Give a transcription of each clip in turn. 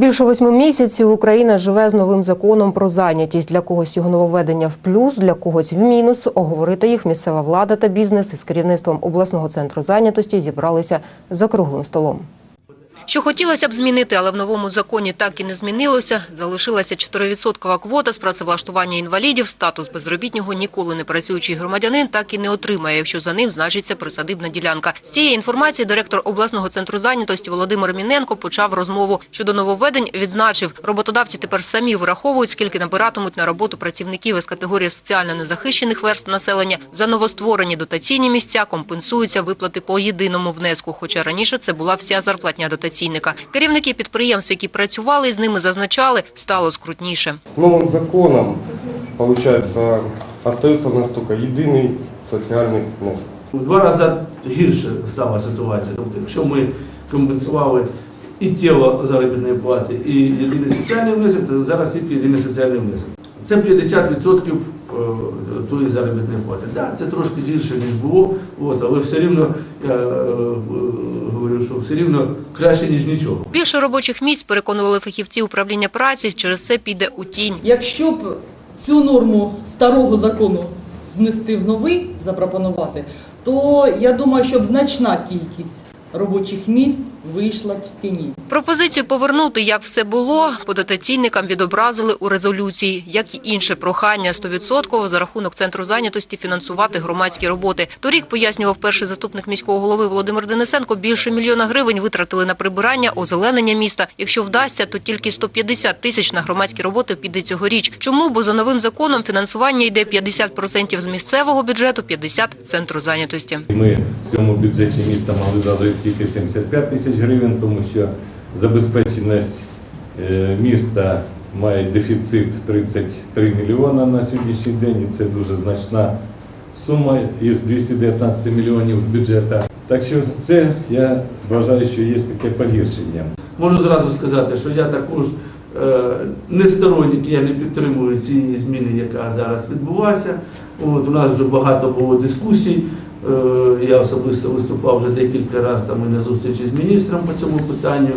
Більше восьми місяців Україна живе з новим законом про зайнятість. Для когось його нововведення в плюс, для когось в мінус. Оговорити їх місцева влада та бізнес із керівництвом обласного центру зайнятості зібралися за круглим столом. Що хотілося б змінити, але в новому законі так і не змінилося. Залишилася 4% квота з працевлаштування інвалідів. Статус безробітнього ніколи не працюючий громадянин так і не отримає, якщо за ним значиться присадибна ділянка. З цієї інформації директор обласного центру зайнятості Володимир Міненко почав розмову щодо нововведень. Відзначив, роботодавці тепер самі враховують, скільки набиратимуть на роботу працівників із категорії соціально незахищених верст населення. За новостворені дотаційні місця компенсуються виплати по єдиному внеску, хоча раніше це була вся зарплатня дотаційника. Керівники підприємств, які працювали з ними, зазначали, стало скрутніше. С новым законом, получается, остается у нас только единый социальный внесок. У два рази гірше стала ситуація. Тобто, якщо ми компенсували і тіло заробітної плати, і єдиний соціальний внесок, то зараз тільки єдиний соціальний внесок. Це 50% е, тої заробітної плати. Так, це трошки гірше, ніж було, от, але все рівно, я е, е, говорю, що все рівно краще, ніж нічого. Більше робочих місць переконували фахівці управління праці. Через це піде у тінь. Якщо б цю норму старого закону внести в новий, запропонувати, то я думаю, що б значна кількість робочих місць вийшла б з тіні. Пропозицію повернути, як все було, по дотаційникам відобразили у резолюції, як і інше прохання 100% за рахунок центру зайнятості фінансувати громадські роботи. Торік пояснював перший заступник міського голови Володимир Денисенко. Більше мільйона гривень витратили на прибирання, озеленення міста. Якщо вдасться, то тільки 150 тисяч на громадські роботи піде цьогоріч. Чому? Бо за новим законом фінансування йде 50% з місцевого бюджету, 50% – центру зайнятості. Ми в цьому бюджеті міста могли задати тільки 75 тисяч гривень, тому що забезпеченість е, міста має дефіцит 33 мільйона на сьогоднішній день, і це дуже значна сума із 219 мільйонів бюджету. Так що це я вважаю, що є таке погіршення. Можу зразу сказати, що я також е, не сторонник, я не підтримую цієї зміни, яка зараз відбулася. От, у нас вже багато було дискусій. Е, я особисто виступав вже декілька разів там і на зустрічі з міністром по цьому питанню,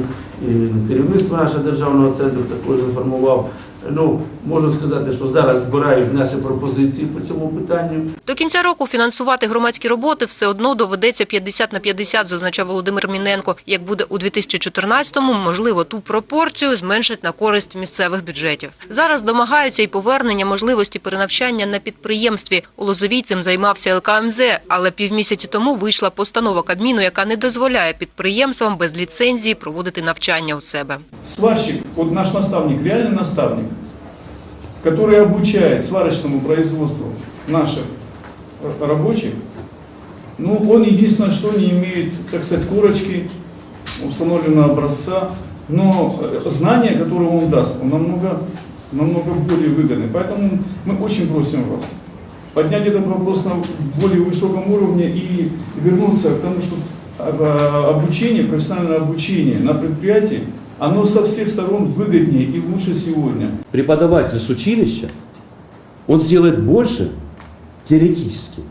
керівництво нашого державного центру також інформував. Ну, можу сказати, що зараз збирають наші пропозиції по цьому питанню. До кінця року фінансувати громадські роботи все одно доведеться 50 на 50, зазначав Володимир Міненко. Як буде у 2014-му, можливо, ту пропорцію зменшать на користь місцевих бюджетів. Зараз домагаються і повернення можливості перенавчання на підприємстві. У Лозовій цим займався ЛКМЗ, але півмісяці тому вийшла постанова Кабміну, яка не дозволяє підприємствам без ліцензії проводити навчання у себе. Сварщик, вот наш наставник, реальный наставник, который обучает сварочному производству наших э, рабочих, ну, он единственное, что не имеет, так сказать, корочки установленного образца, но э, знания, которые он даст, он намного, намного более выгодны. Поэтому мы очень просим вас поднять этот вопрос на более высоком уровне и вернуться к тому, что обучение, профессиональное обучение на предприятии, оно со всех сторон выгоднее и лучше сегодня. преподаватель с училища, он сделает больше теоретически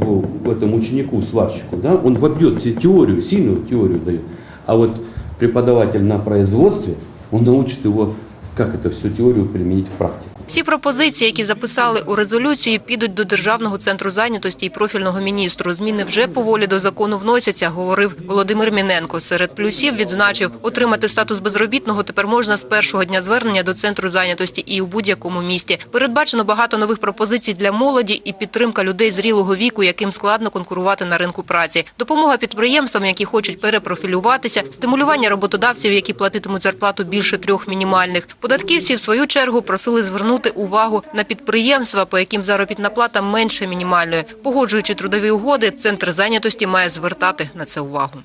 в, этом ученику, сварщику, да, он вобьет те- теорию, сильную теорию дает, а вот преподаватель на производстве, он научит его, как это всю теорию применить в практику. Всі пропозиції, які записали у резолюції, підуть до Державного центру зайнятості і профільного міністру. Зміни вже поволі до закону вносяться, говорив Володимир Міненко. Серед плюсів відзначив, отримати статус безробітного тепер можна з першого дня звернення до центру зайнятості і у будь-якому місті. Передбачено багато нових пропозицій для молоді і підтримка людей зрілого віку, яким складно конкурувати на ринку праці. Допомога підприємствам, які хочуть перепрофілюватися, стимулювання роботодавців, які платитимуть зарплату більше трьох мінімальних. Податківці, в свою чергу, просили звернути увагу на підприємства, по яким заробітна плата менше мінімальної. Погоджуючи трудові угоди, центр зайнятості має звертати на це увагу.